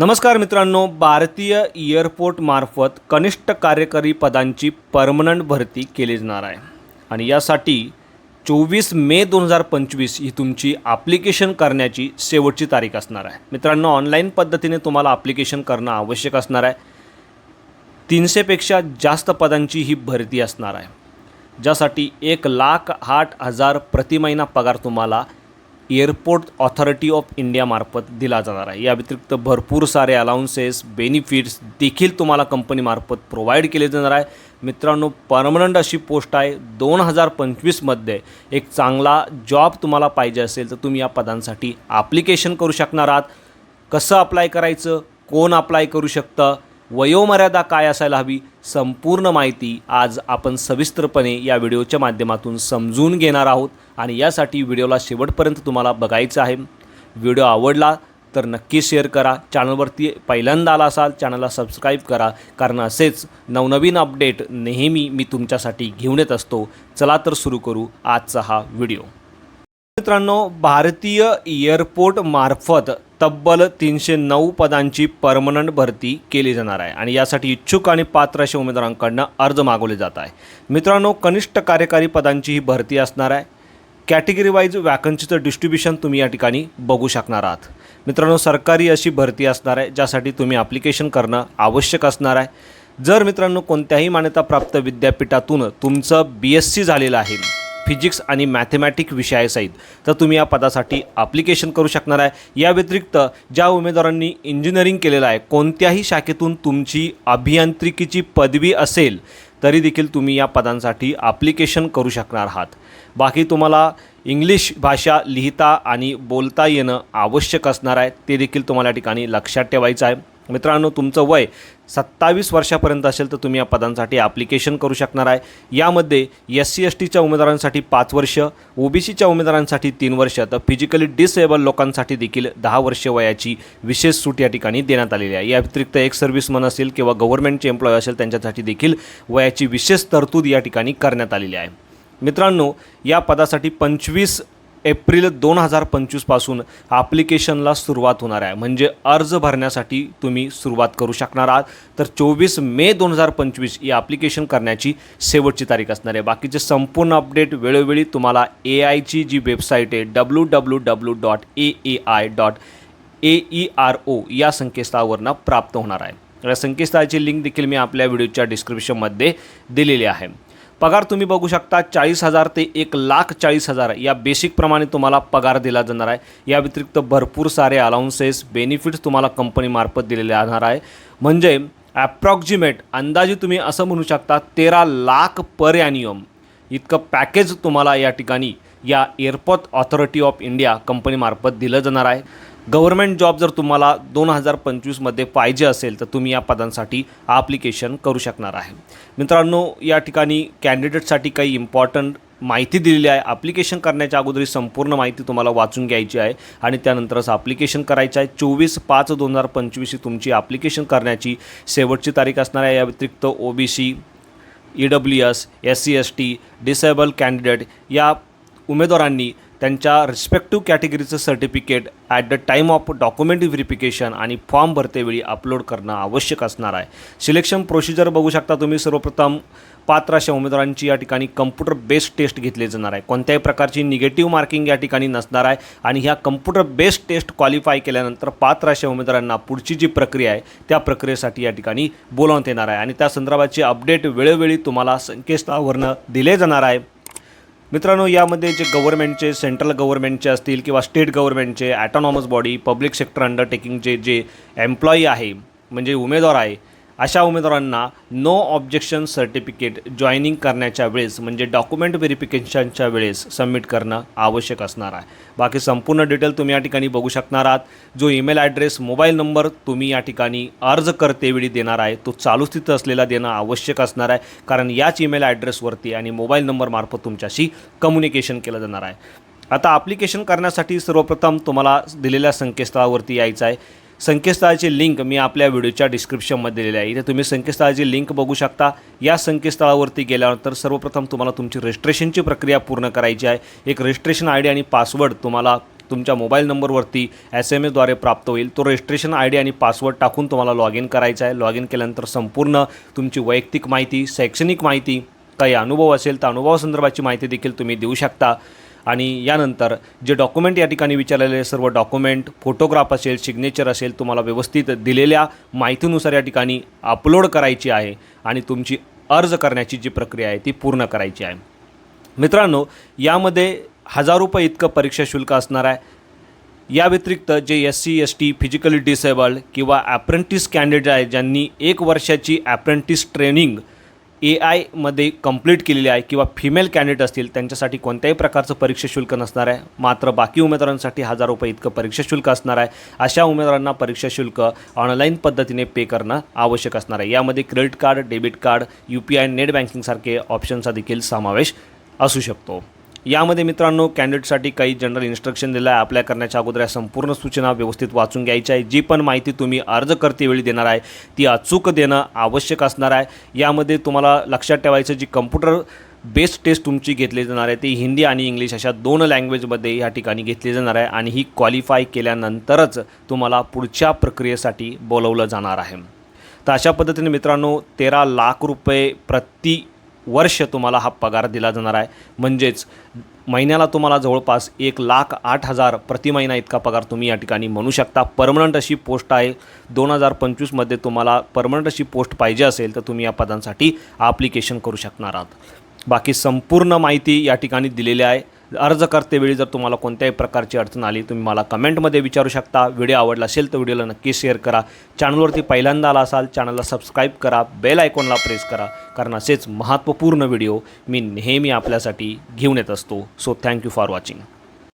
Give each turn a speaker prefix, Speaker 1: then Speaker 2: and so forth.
Speaker 1: नमस्कार मित्रांनो भारतीय एअरपोर्टमार्फत कनिष्ठ कार्यकारी पदांची परमनंट भरती केली जाणार आहे. आणि यासाठी चोवीस मे दोन हजार पंचवीस ही तुमची ॲप्लिकेशन करण्याची शेवटची तारीख असणार आहे. मित्रांनो ऑनलाईन पद्धतीने तुम्हाला ॲप्लिकेशन करणं आवश्यक असणार आहे. तीनशेपेक्षा जास्त पदांची ही भरती असणार आहे. ज्यासाठी एक लाख आठ हजार प्रति महिना पगार तुम्हाला एअरपोर्ट ऑथॉरिटी ऑफ इंडियामार्फत दिला जाणार आहे. या व्यतिरिक्त भरपूर सारे अलाउन्सेस बेनिफिट्स देखील तुम्हाला कंपनीमार्फत प्रोव्हाइड केले जाणार आहे. मित्रांनो परमनंट अशी पोस्ट आहे. दोन हजार पंचवीसमध्ये एक चांगला जॉब तुम्हाला पाहिजे असेल तर तुम्ही या पदांसाठी ॲप्लिकेशन करू शकणार आहात. कसं अप्लाय करायचं? कोण अप्लाय करू शकतं? वयोमर्यादा काय असायला हवी? संपूर्ण माहिती आज आपण सविस्तरपणे या व्हिडिओच्या माध्यमातून समजून घेणार आहोत आणि यासाठी व्हिडिओला शेवटपर्यंत तुम्हाला बघायचं आहे. व्हिडिओ आवडला तर नक्की शेअर करा. चॅनलवरती पहिल्यांदा आला असाल चॅनलला सबस्क्राईब करा. कारण असेच नवनवीन अपडेट नेहमी मी तुमच्यासाठी घेऊन येत असतो. चला तर सुरू करू आजचा हा व्हिडिओ. मित्रांनो भारतीय एअरपोर्ट मार्फत तब्बल तीनशे नऊ पदांची परमनंट भरती केली जाणार आहे आणि यासाठी इच्छुक आणि पात्र अशा उमेदवारांकडनं अर्ज मागवले जात आहे. मित्रांनो कनिष्ठ कार्यकारी पदांची ही भरती असणार आहे. कॅटेगरी वाईज वॅकन्सीचं डिस्ट्रीब्युशन तुम्ही या ठिकाणी बघू शकणार आहात. मित्रांनो सरकारी अशी भरती असणार आहे ज्यासाठी तुम्ही ॲप्लिकेशन करणं आवश्यक असणार आहे. जर मित्रांनो कोणत्याही मान्यताप्राप्त विद्यापीठातून तुमचं बी एस सी झालेलं आहे फिजिक्स आणि मॅथमॅटिक विषयासहित. तर तुम्ही या पदासाठी ॲप्लिकेशन करू शकणार आहे. या व्यतिरिक्त ज्या उमेदवारांनी इंजिनिअरिंग केलेलं आहे कोणत्याही शाखेतून तुमची अभियांत्रिकीची पदवी असेल तरी देखील तुम्ही या पदांसाठी ॲप्लिकेशन करू शकणार आहात. बाकी तुम्हाला इंग्लिश भाषा लिहिता आणि बोलता येणं आवश्यक असणार आहे. ते देखील तुम्हाला या ठिकाणी लक्षात ठेवायचं आहे. मित्रांनो तुमचं वय सत्तावीस वर्षापर्यंत असेल तर तुम्ही या पदांसाठी ॲप्लिकेशन करू शकणार आहे. यामध्ये एस सी एस टीच्या उमेदवारांसाठी पाच वर्ष ओ बी सीच्या उमेदवारांसाठी तीन वर्ष तर फिजिकली डिसेबल लोकांसाठी देखील दहा वर्ष वयाची विशेष सूट या ठिकाणी देण्यात आलेली आहे. या व्यतिरिक्त एक सर्व्हिसमन असेल किंवा गव्हर्नमेंटचे एम्प्लॉय असेल त्यांच्यासाठी देखील वयाची विशेष तरतूद या ठिकाणी करण्यात आलेली आहे. मित्रांनो या पदासाठी पंचवीस एप्रिल दोन हजार पंचवीसपासून ॲप्लिकेशनला सुरुवात होणार आहे. म्हणजे अर्ज भरण्यासाठी तुम्ही सुरुवात करू शकणार आहात. तर चोवीस मे दोन हजार पंचवीस ही ॲप्लिकेशन करण्याची शेवटची तारीख असणार आहे. बाकीचे संपूर्ण अपडेट वेळोवेळी तुम्हाला ए आयची जी वेबसाईट आहे W W W dot A A I dot A E R O या संकेतस्थळावरनं प्राप्त होणार आहे. या संकेतस्थळाची लिंक देखील मी आपल्या व्हिडिओच्या डिस्क्रिप्शनमध्ये दिलेली आहे. पगार तुम्ही बघू शकता चाळीस हजार ते एक लाख चाळीस हजार. या बेसिकप्रमाणे तुम्हाला पगार दिला जाणार आहे. या व्यतिरिक्त भरपूर सारे अलाउन्सेस बेनिफिट्स तुम्हाला कंपनीमार्फत दिलेले राहणार आहे. म्हणजे ॲप्रॉक्झिमेट अंदाजे तुम्ही असं म्हणू शकता तेरा लाख पर ॲन्युअम इतकं पॅकेज तुम्हाला या ठिकाणी या एअरपोर्ट ऑथॉरिटी ऑफ इंडिया कंपनीमार्फत दिलं जाणार आहे. गव्हर्मेंट जॉब जर तुम्हाला दोन हजार पंचवीसमध्ये पाहिजे असेल तर तुम्ही या पदांसाठी ॲप्लिकेशन करू शकणार आहे. मित्रांनो या ठिकाणी कॅन्डिडेटसाठी काही इम्पॉर्टंट माहिती दिलेली आहे. ॲप्लिकेशन करण्याच्या अगोदर संपूर्ण माहिती तुम्हाला वाचून घ्यायची आहे आणि त्यानंतरच ॲप्लिकेशन करायचं आहे. चोवीस पाच दोन हजार पंचवीस ही तुमची ॲप्लिकेशन करण्याची शेवटची तारीख असणार आहे. या व्यतिरिक्त O B C E W S S C S T disable candidate या उमेदवारांनी त्यांच्या respective कॅटेगरीचं certificate at the time of document verification आणि फॉर्म भरतेवेळी अपलोड करणं आवश्यक असणार आहे. सिलेक्शन प्रोसिजर बघू शकता तुम्ही. सर्वप्रथम पात्र अशा उमेदवारांची या ठिकाणी कम्प्युटर बेस्ड टेस्ट घेतली जाणार आहे. कोणत्याही प्रकारची निगेटिव्ह मार्किंग या ठिकाणी नसणार आहे. आणि ह्या कम्प्युटर बेस्ड टेस्ट क्वालिफाय केल्यानंतर पात्र अशा उमेदवारांना पुढची जी प्रक्रिया आहे त्या प्रक्रियेसाठी या ठिकाणी बोलावण्यात येणार आहे. आणि त्या संदर्भाचे अपडेट वेळोवेळी तुम्हाला संकेतस्थळावरनं दिले जाणार आहे. मित्रांनो यामध्ये जे गव्हर्नमेंटचे सेंट्रल गव्हर्नमेंटचे असतील किंवा स्टेट गव्हर्नमेंटचे ॲटॉनॉमस बॉडी पब्लिक सेक्टर अंडरटेकिंगचे जे एम्प्लॉई आहे म्हणजे उमेदवार आहे अशा उमेदवारांना नो ऑब्जेक्शन सर्टिफिकेट जॉईनिंग करण्याच्या वेळेस म्हणजे डॉक्युमेंट व्हेरिफिकेशनच्या वेळेस सबमिट करणं आवश्यक असणार आहे. बाकी संपूर्ण डिटेल तुम्ही या ठिकाणी बघू शकणार आहात. जो ईमेल ॲड्रेस मोबाईल नंबर तुम्ही या ठिकाणी अर्ज करतेवेळी देणार आहे. तो चालू स्थित असलेला देणं आवश्यक असणार आहे. कारण याच ईमेल ॲड्रेसवरती आणि मोबाईल नंबरमार्फत तुमच्याशी कम्युनिकेशन केलं जाणार आहे. आता ॲप्लिकेशन करण्यासाठी सर्वप्रथम तुम्हाला दिलेल्या संकेतस्थळावरती यायचं आहे. संकेतस्थळाची लिंक मी आपल्या व्हिडिओच्या डिस्क्रिप्शनमध्ये दिलेली आहे. इथे तुम्ही संकेतस्थळाची लिंक बघू शकता. या संकेतस्थळावरती गेल्यानंतर सर्वप्रथम तुम्हाला तुमची रजिस्ट्रेशनची प्रक्रिया पूर्ण करायची आहे. एक रजिस्ट्रेशन आय डी आणि पासवर्ड तुम्हाला तुमच्या मोबाईल नंबरवरती एस एम एसद्वारे प्राप्त होईल. तो रजिस्ट्रेशन आय डी आणि पासवर्ड टाकून तुम्हाला लॉग इन करायचा आहे. लॉग इन केल्यानंतर संपूर्ण तुमची वैयक्तिक माहिती शैक्षणिक माहिती काही अनुभव असेल तर अनुभवासंदर्भाची माहिती देखील तुम्ही देऊ शकता. आणि यानंतर जे डॉक्युमेंट या ठिकाणी विचारलेले सर्व डॉक्युमेंट फोटोग्राफ असेल सिग्नेचर असेल तुम्हाला व्यवस्थित दिलेल्या माहितीनुसार या ठिकाणी अपलोड करायची आहे आणि तुमची अर्ज करण्याची जी प्रक्रिया आहे ती पूर्ण करायची आहे. मित्रांनो यामध्ये हजार रुपये इतकं परीक्षा शुल्क असणार आहे. या व्यतिरिक्त जे S C S T physically disabled किंवा ॲप्रेंटिस कॅन्डिडेट आहे ज्यांनी एक वर्षाची ॲप्रेंटिस ट्रेनिंग ए आयमध्ये कंप्लीट केलेली आहे किंवा फिमेल कॅन्डिडेट असतील त्यांच्यासाठी कोणत्याही प्रकारचं परीक्षा शुल्क नसणार आहे. मात्र बाकी उमेदवारांसाठी हजार रुपये इतकं परीक्षा शुल्क असणार आहे. अशा उमेदवारांना परीक्षा शुल्क ऑनलाईन पद्धतीने पे करणं आवश्यक असणार आहे. यामध्ये credit card debit card U P I net बँकिंगसारखे ऑप्शनचा देखील समावेश असू शकतो. यामध्ये मित्रांनो कॅन्डिडेटसाठी काही जनरल इन्स्ट्रक्शन दिलं आहे. अप्लाय करण्याच्या अगोदर या संपूर्ण सूचना व्यवस्थित वाचून घ्यायच्या आहे. जी पण माहिती तुम्ही अर्ज करतेवेळी देणार आहे ती अचूक देणं आवश्यक असणार आहे. यामध्ये तुम्हाला लक्षात ठेवायचं जी कम्प्युटर बेस्ड टेस्ट तुमची घेतली जाणार आहे ती हिंदी आणि इंग्लिश अशा दोन लँग्वेजमध्ये या ठिकाणी घेतली जाणार आहे आणि ही क्वालिफाय केल्यानंतरच तुम्हाला पुढच्या प्रक्रियेसाठी बोलवलं जाणार आहे. तर अशा पद्धतीने मित्रांनो तेरा लाख रुपये प्रति वर्ष तुम्हाला हा पगार दिला जाणार आहे. म्हणजेच महिन्याला तुम्हाला जवळपास एक लाख आठ हजार प्रति महिना इतका पगार तुम्ही या ठिकाणी म्हणू शकता. परमनंट अशी पोस्ट आहे. दोन हजार पंचवीसमध्ये तुम्हाला परमनंट अशी पोस्ट पाहिजे असेल तर तुम्ही या पदांसाठी ॲप्लिकेशन करू शकणार आहात. बाकी संपूर्ण माहिती या ठिकाणी दिलेली आहे. अर्ज करतेवेळी जर तुम्हाला कोणत्याही प्रकारची अडचण आली तुम्ही मला कमेंटमध्ये विचारू शकता. व्हिडिओ आवडला असेल तर व्हिडिओला नक्की शेअर करा. चॅनलवरती पहिल्यांदा आला असाल चॅनलला सबस्क्राईब करा. बेल आयकॉनला प्रेस करा कारण असेच महत्त्वपूर्ण व्हिडिओ मी नेहमी आपल्यासाठी घेऊन येत असतो. So thank you for watching